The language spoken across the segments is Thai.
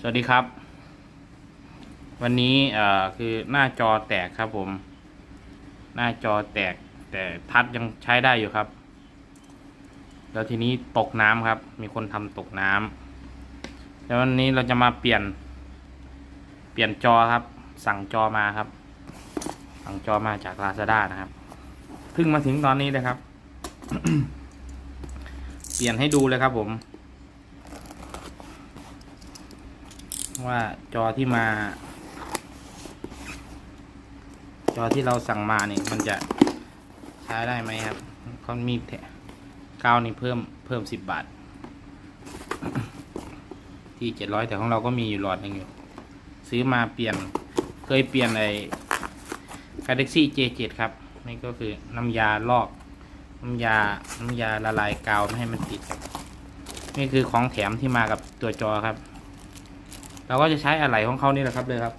สวัสดีครับ วันนี้เอ่อคือหน้าจอแตกครับผม หน้าจอแตกแต่ทัดยังใช้ได้อยู่ครับ แล้วทีนี้ตกน้ำครับ มีคนทำตกน้ำแล้ววันนี้เราจะมาเปลี่ยน เปลี่ยนจอครับ สั่งจอมาครับ สั่งจอมาจากลาซาด้านะครับเพิ่งมาถึงตอนนี้เลยครับ เปลี่ยนให้ดูเลยครับผม ว่าจอที่มา จอที่เราสั่งมาเนี่ยมันจะใช้ได้ไหมครับเขามีแถกาวนี่เพิ่มเพิ่มสิบบาท ที่เจ็ดร้อยแต่ของเราก็มีอยู่หลอดหนึ่งอยู่ ซื้อมาเปลี่ยนเคยเปลี่ยนไอ้ Galaxy J7 ครับ นี่ก็คือน้ำยาลอกน้ำยาน้ำยาละลายกาวไม่ให้มันติดครับนี่คือของแถมที่มากับตัวจอครับ เราก็จะใช้อะไหล่ของเขานี่แหละครับเลยครับ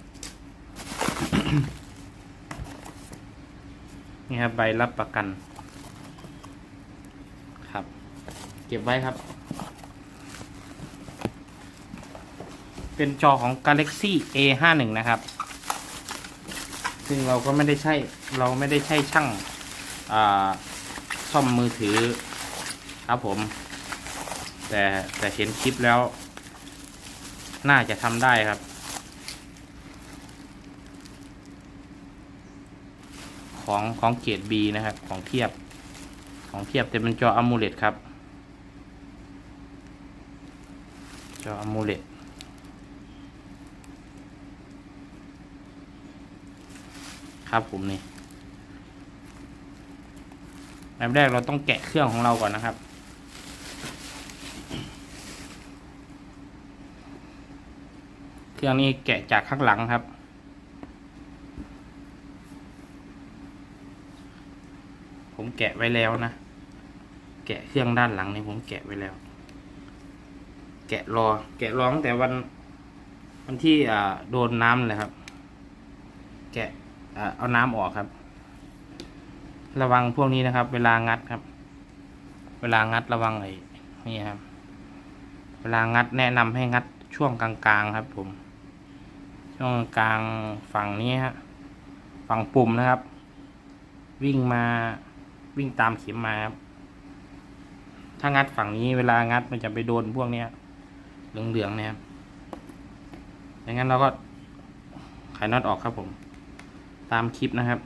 นี่ครับใบรับประกัน ครับ เก็บไว้ครับ เป็นจอของ Galaxy A51 นะครับ ซึ่งเราก็ไม่ได้ใช่เราไม่ได้ใช่ช่างซ่อมมือถือครับผม แต่แต่เห็นคลิปแล้ว น่าจะทำได้ครับ ของของเกรด B นะครับ ของเทียบ ของเทียบแต่เป็นจอ AMOLED ครับ จอ AMOLED ครับผมนี่แบบแรกเราต้องแกะเครื่องของเราก่อนนะครับ เครื่องนี้แกะจากข้างหลังครับ ผมแกะไว้แล้วนะ แกะเครื่องด้านหลังนี่ผมแกะไว้แล้ว แกะรอ แกะรองแต่วัน วันที่อ่าโดนน้ำเลยครับ แกะอ่าเอาน้ำออกครับ ระวังพวกนี้นะครับ เวลางัดครับ เวลางัดระวังไอ้นี่ครับ เวลางัดแนะนำให้งัดช่วงกลางๆครับผม ช่วงกลางฝั่งนี้ฮะฝั่งปุ่มนะครับ วิ่งมาวิ่งตามเข็มมาครับถ้างัดฝั่งนี้เวลางัดมันจะไปโดนพวกเนี้ยเหลืองๆเนี่ยครับดังนั้นเราก็ไขน็อตออกครับผม ตามคลิปนะครับ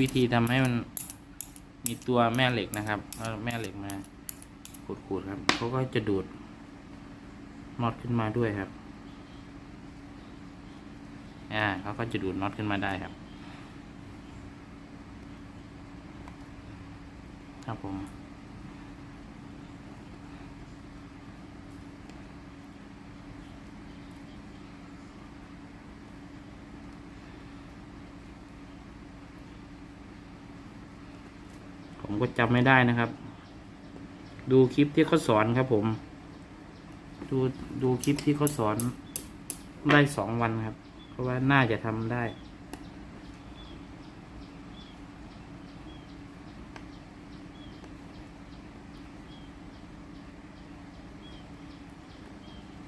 วิธีทำให้มันมีตัวแม่เหล็กนะครับแล้วแม่เหล็กมาขูดๆครับเขาก็จะดูดน็อตขึ้นมาด้วยครับ อ่าเขาก็จะดูดน็อตขึ้นมาได้ครับ ครับผม ก็จำไม่ได้นะครับ ดูคลิปที่เขาสอนครับผม ดูดูคลิปที่เขาสอนได้สองวันครับ เพราะว่าน่าจะทำได้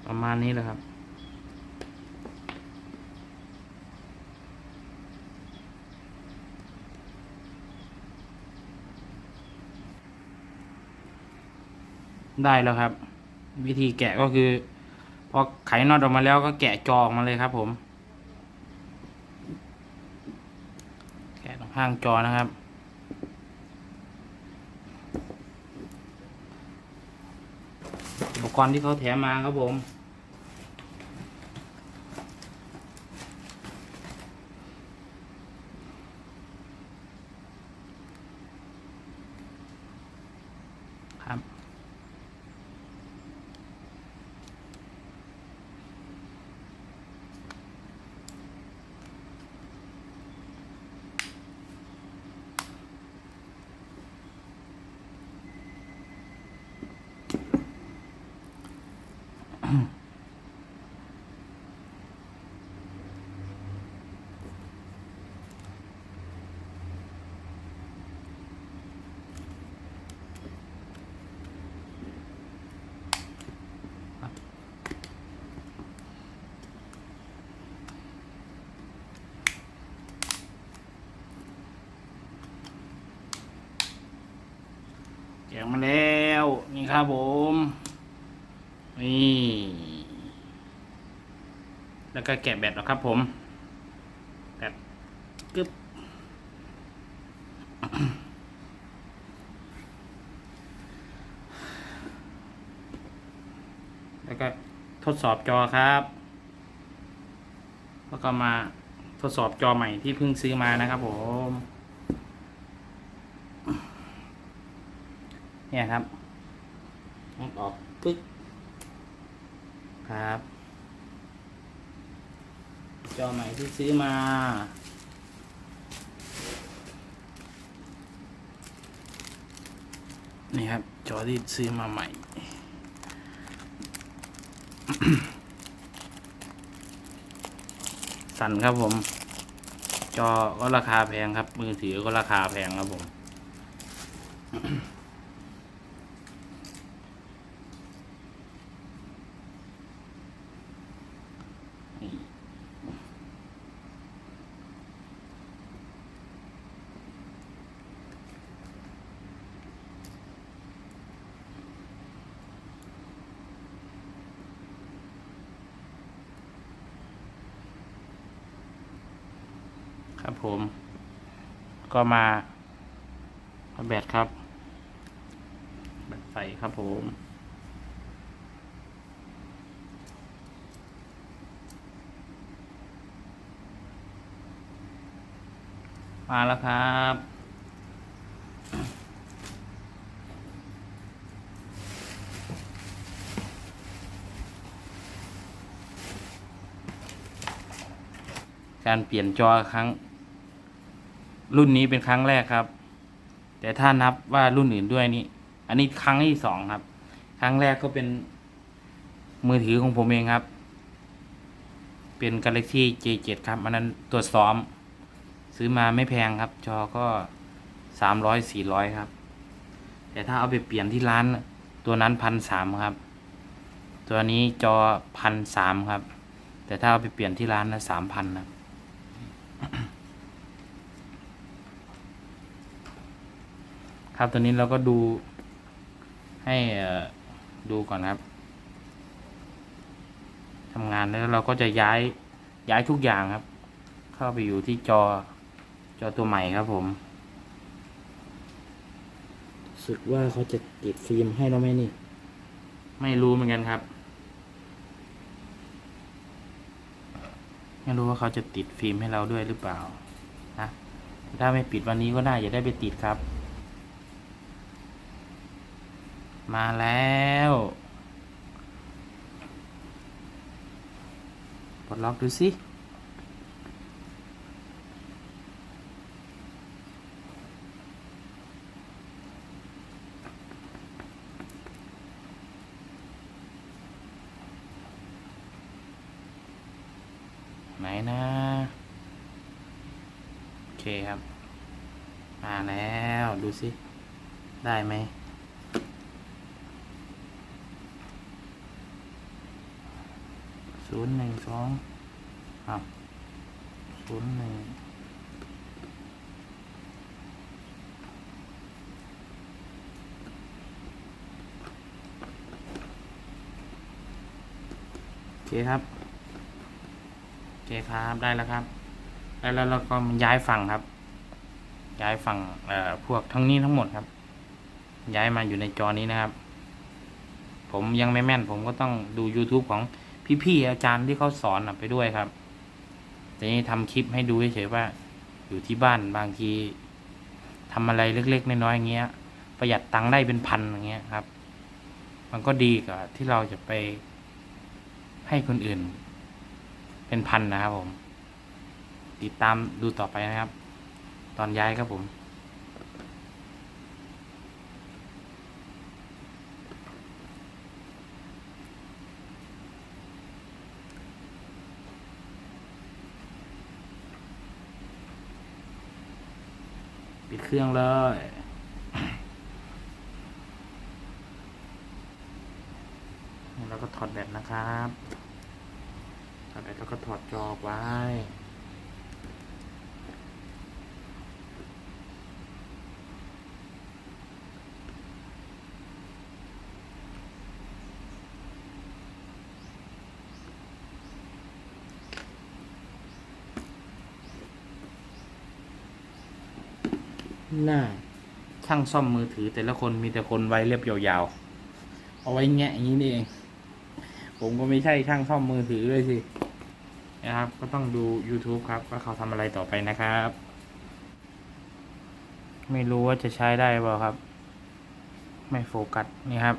ประมาณนี้แหละครับ ได้แล้วครับ วิธีแกะก็คือพอไขน็อตออกมาแล้วก็แกะจอออกมาเลยครับผม แกะตรงข้างจอนะครับ อุปกรณ์ที่เขาแถมมาครับผม ครับ แกะมาแล้ว นี่ครับผม นี่ แล้วก็แกะแบตแล้วครับผมแบตกึบแล้วก็ทดสอบจอครับ แล้วก็มาทดสอบจอใหม่ที่เพิ่งซื้อมานะครับผม เนี่ยครับมันออกปึ๊กครับ จอใหม่ที่ซื้อมา นี่ครับ จอที่ซื้อมาใหม่สั่นครับผม จอก็ราคาแพงครับ มือถือก็ราคาแพงครับผม ครับผม ก็มาเอาแบตครับแบตไฟครับผมมาแล้วครับ การเปลี่ยนจอครั้ง รุ่นนี้เป็นครั้งแรกครับ แต่ถ้านับว่ารุ่นอื่นด้วยนี่อันนี้ครั้งที่สองครับ ครั้งแรกก็เป็นมือถือของผมเองครับ เป็น Galaxy J7 ครับ อันนั้นตัวซ้อม ซื้อมาไม่แพงครับ จอก็สามร้อยสี่ร้อยครับ แต่ถ้าเอาไปเปลี่ยนที่ร้าน ตัวนั้นพันสามครับ ตัวนี้จอพันสามครับ แต่ถ้าเอาไปเปลี่ยนที่ร้านนะสามพันนะครับ ตอนนี้เราก็ดูให้เอ่อดูก่อนครับทำงานแล้วเราก็จะย้ายย้ายทุกอย่างครับ เข้าไปอยู่ที่จอจอตัวใหม่ครับผมสึกว่าเขาจะติดฟิล์มให้เราไหมนี่ ไม่รู้เหมือนกันครับไม่รู้ว่าเขาจะติดฟิล์มให้เราด้วยหรือเปล่านะถ้าไม่ปิดวันนี้ก็น่าจะได้ไปติดครับ มาแล้ว ปลดล็อกดูสิไหนนะ โอเคครับ มาแล้ว ดูสิ ได้ไหม ศู นย์หนึ่งสองครับศูนย์หนึ่งโอเคครับโอเคครับได้แล้วครับได้แล้วเราก็ย้ายฝั่งครับ ย้ายฝั่งเอ่อพวกทั้งนี้ทั้งหมดครับ ย้ายมาอยู่ในจอนี้นะครับ ผมยังไม่แม่นผมก็ต้องดู YouTube ของ พี่ๆอาจารย์ที่เขาสอนไปด้วยครับแต่นี่ทำคลิปให้ดูเฉยๆว่า อยู่ที่บ้านบางทีทำอะไรเล็ก ๆ น้อยๆอย่างเงี้ย ประหยัดตังค์ได้เป็นพันอย่างเงี้ยครับ มันก็ดีกว่าที่เราจะไปให้คนอื่น เป็นพันนะครับผม ติดตามดูต่อไปนะครับ ตอนย้ายครับผม เครื่องเลยแล้วก็ถอดแบตนะครับถอดแบตแล้วก็ถอดจอออกไว้ น้าช่างซ่อมมือถือ แต่ละคนมีแต่คนไว้เรียบยาวๆ เอาไว้แงะอย่างนี้นเอง ผมก็ไม่ใช่ช่างซ่อมมือถือด้วยสิ นะครับ ก็ต้องดู YouTube ครับ ว่าเขาทำอะไรต่อไปนะครับ ไม่รู้ว่าจะใช้ได้เปล่าครับ ไม่โฟกัสนี่ครับ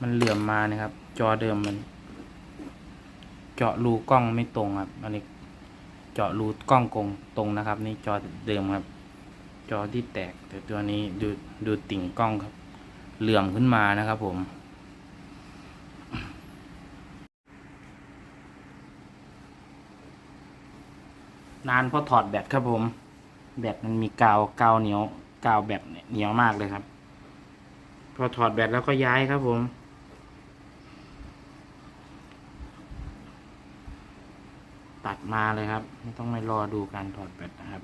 มันเหลื่อมมานะครับ จอเดิมมัน เจาะรูกล้องไม่ตรงครับ อันนี้ เจาะรูกล้องกงตรงนะครับ นี่จอเดิมครับ จอที่แตกแต่ตัวนี้ดูดูติ่งกล้องครับ เหลื่อมขึ้นมานะครับผม นานเพราะถอดแบตครับผม แบตมันมีกาวกาวเหนียวกาวแบตเหนียวมากเลยครับ พอถอดแบตแล้วก็ย้ายครับผมตัดมาเลยครับ ไม่ต้องไม่รอดูการถอดแบตนะครับ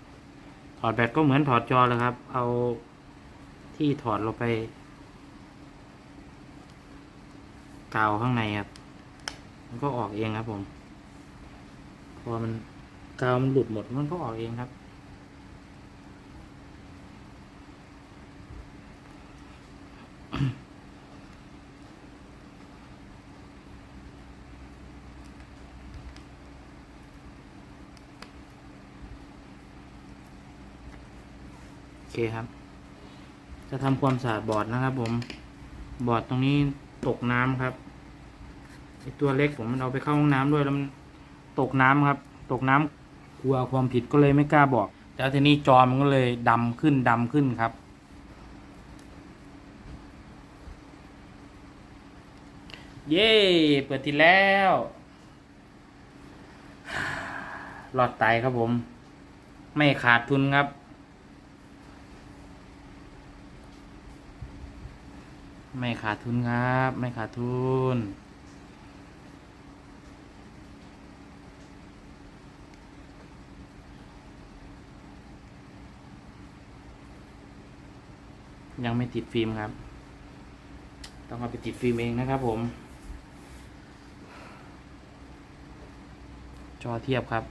อดแบตก็เหมือนถอดจอเลยครับ เอาที่ถอดลงไปกาวข้างในครับ มันก็ออกเองครับผม พอมันกาวมันหลุดหมดมันก็ออกเองครับ เคครับ จะทำความสะอาดบอร์ดนะครับ ผม บอร์ดตรงนี้ตกน้ำครับไอตัวเล็กผมมันเอาไปเข้าห้องน้ำด้วยแล้วมันตกน้ำครับ ตกน้ำกลัวความผิดก็เลยไม่กล้าบอก แล้วทีนี้จอมันก็เลยดำขึ้นดำขึ้นครับ เย้เปิดทีแล้วหลอดไตครับผม ไม่ขาดทุนครับ ไม่ขาดทุนครับ ไม่ขาดทุน ยังไม่ติดฟิล์มครับ ต้องเอาไปติดฟิล์มเองนะครับผม จอเทียบครับ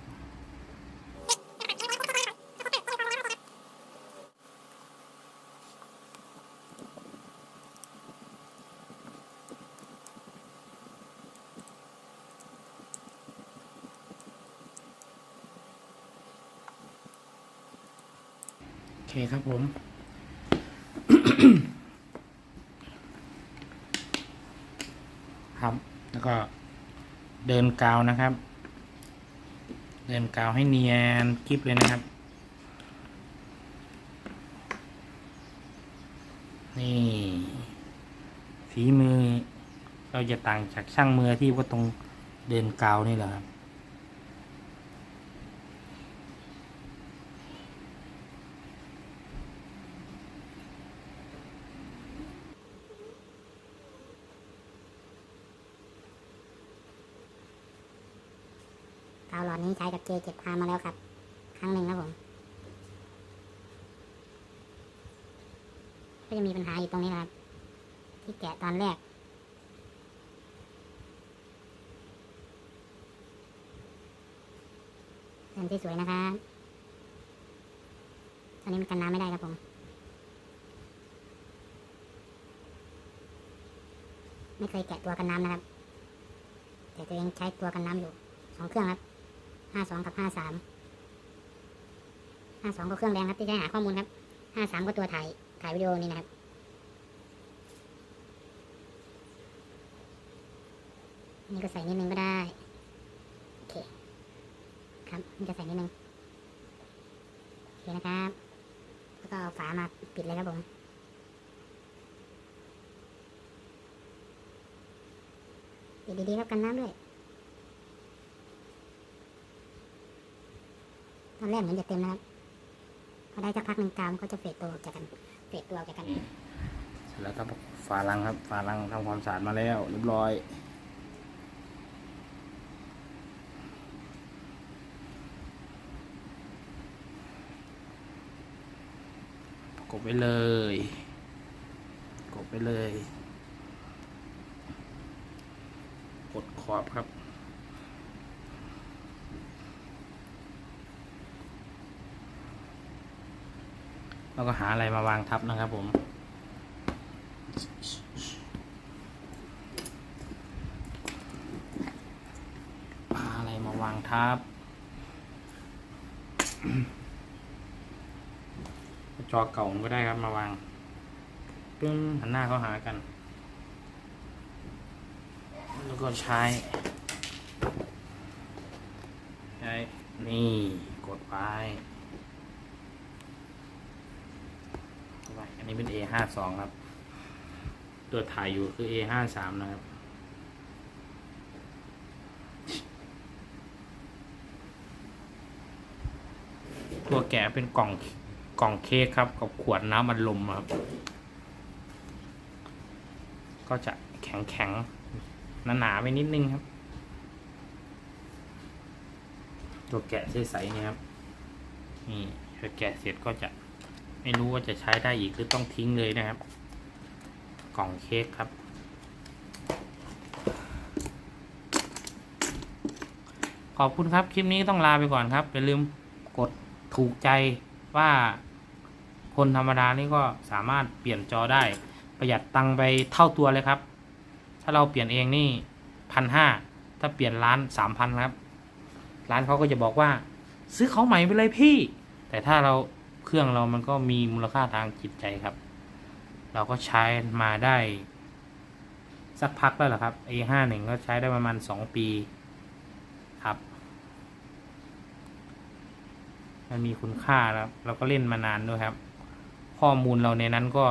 โอเคครับผม ครับ แล้วก็เดินกาวนะครับ เดินกาวให้เนียนกริบเลยนะครับ นี่ ฝีมือเราจะต่างจากช่างมือที่ว่าตรงเดินกาวนี่แหละครับาวหลอดนี้ใช้กับเจเจ็ดพามาแล้วครับ ครั้งหนึ่งนะผม ก็จะมีปัญหาอยู่ตรงนี้นะครับ ที่แกะตอนแรกเดินที่สวยนะครับ ตอนนี้มันกันน้ำไม่ได้ครับผมไม่เคยแกะตัวกันน้ำนะครับ แต่ตัวเองใช้ตัวกันน้ำอยู่สองเครื่องครับ ห้าสองกับห้าสามห้าสองก็เครื่องแรงครับที่ใช้หาข้อมูลครับห้าสามก็ตัวถ่ายถ่ายวิดีโอนี่นะครับนี่ก็ใส่นิดนึงก็ได้โอเคครับนี่จะใส่นิดนึงโอเคนะครับแล้วก็เอาฝามาปิดเลยครับผมปิดดีๆครับกันน้ำด้วย อนแรกเหมือนจะเต็มนะครับ พอได้สักพักหนึ่งกาวมันก็จะเฟดตัวออกจากกันเฟดตัวออกจากกัน เสร็จแล้วครับฝาลังครับฝาลังทำความสะอาดมาแล้วเรียบร้อยกดไปเลยกดไปเลย กดขอบครับ แล้วก็หาอะไรมาวางทับนะครับผม หาอะไรมาวางทับ จอเก่าก็ได้ครับมาวางปึ้งหันหน้าเข้าหากัน แล้วก็ใช้ ใช้ นี่กดไปเข้าไปอั นนี้เป็น A ห้าสองครับ ตัวถ่ายอยู่คือ A ห้าสามนะครับ ตัวแกะเป็นกล่องกล่องเค้กครับ กับขวดน้ำอัดลมครับ ก็จะแข็งแข็งๆหนาไปนิดนึงครับ ตัวแกะใสๆเนี่ยครับ นี่พอแกะเสร็จก็จะ ไม่รู้ว่าจะใช้ได้อีกหรือต้องทิ้งเลยนะครับ กล่องเค้กครับ ขอบคุณครับคลิปนี้ต้องลาไปก่อนครับอย่าลืมกดถูกใจว่าคนธรรมดานี่ก็สามารถเปลี่ยนจอได้ประหยัดตังค์ไปเท่าตัวเลยครับ ถ้าเราเปลี่ยนเองนี่พันห้าถ้าเปลี่ยนร้านสามพันครับ ร้านเขาก็จะบอกว่า ซื้อเขาใหม่ไปเลยพี่ แต่ถ้าเรา รื่อง เรา มันก็มีมูลค่าทางจิตใจครับ เราก็ใช้มาได้ สักพักแล้วเหรอครับ A ห้าหนึ่งก็ใช้ได้ประมาณสองปีครับ มันมีคุณค่าแล้วเราก็เล่นมานานด้วยครับ ข้อมูลเราในนั้นก็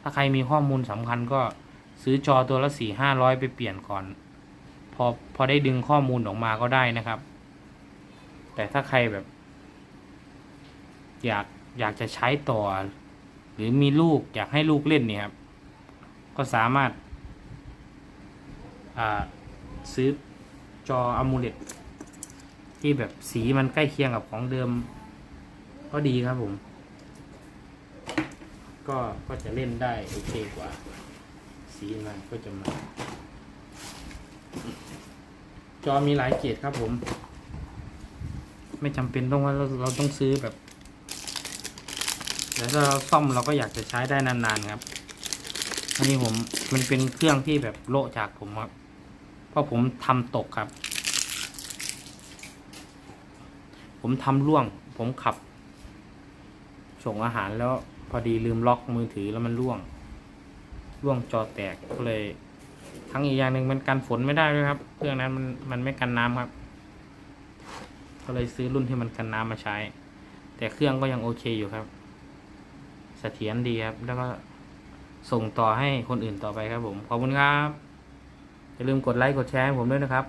ถ้าใครมีข้อมูลสำคัญก็ซื้อจอตัวละสี่ห้าร้อยไปเปลี่ยนก่อน พอพอได้ดึงข้อมูลออกมาก็ได้นะครับ แต่ถ้าใครแบบ อยากอยากจะใช้ต่อ หรือมีลูกอยากให้ลูกเล่นเนี่ยครับก็สามารถาซื้อจออ m o l e d ที่แบบสีมันใกล้เคียงกับของเดิม ก็ดีครับผม ก็ก็จะเล่นได้โอเคกว่า สีมันก็จะมาจอมีหลายเกรดครับผม ไม่จำเป็นต้องว่าเราเราต้องซื้อแบบ แล้วถ้าเราซ่อมเราก็อยากจะใช้ได้นานๆครับ อันนี้ผมมันเป็นเครื่องที่แบบโละจากผมครับ เพราะผมทำตกครับ ผมทำร่วง ผมขับ ส่งอาหารแล้วพอดีลืมล็อกมือถือแล้วมันร่วงร่วงจอแตกก็เลยทั้งอีกอย่างหนึ่งมันกันฝนไม่ได้ด้วยครับ เครื่องนั้นมันมันไม่กันน้ำครับ ก็เลยซื้อรุ่นที่มันกันน้ำมาใช้ แต่เครื่องก็ยังโอเคอยู่ครับ สถียรดีครับ แล้วก็ส่งต่อให้คนอื่นต่อไปครับผม ขอบคุณครับ อย่าลืมกดไลค์กดแชร์ให้ผมด้วยนะครับ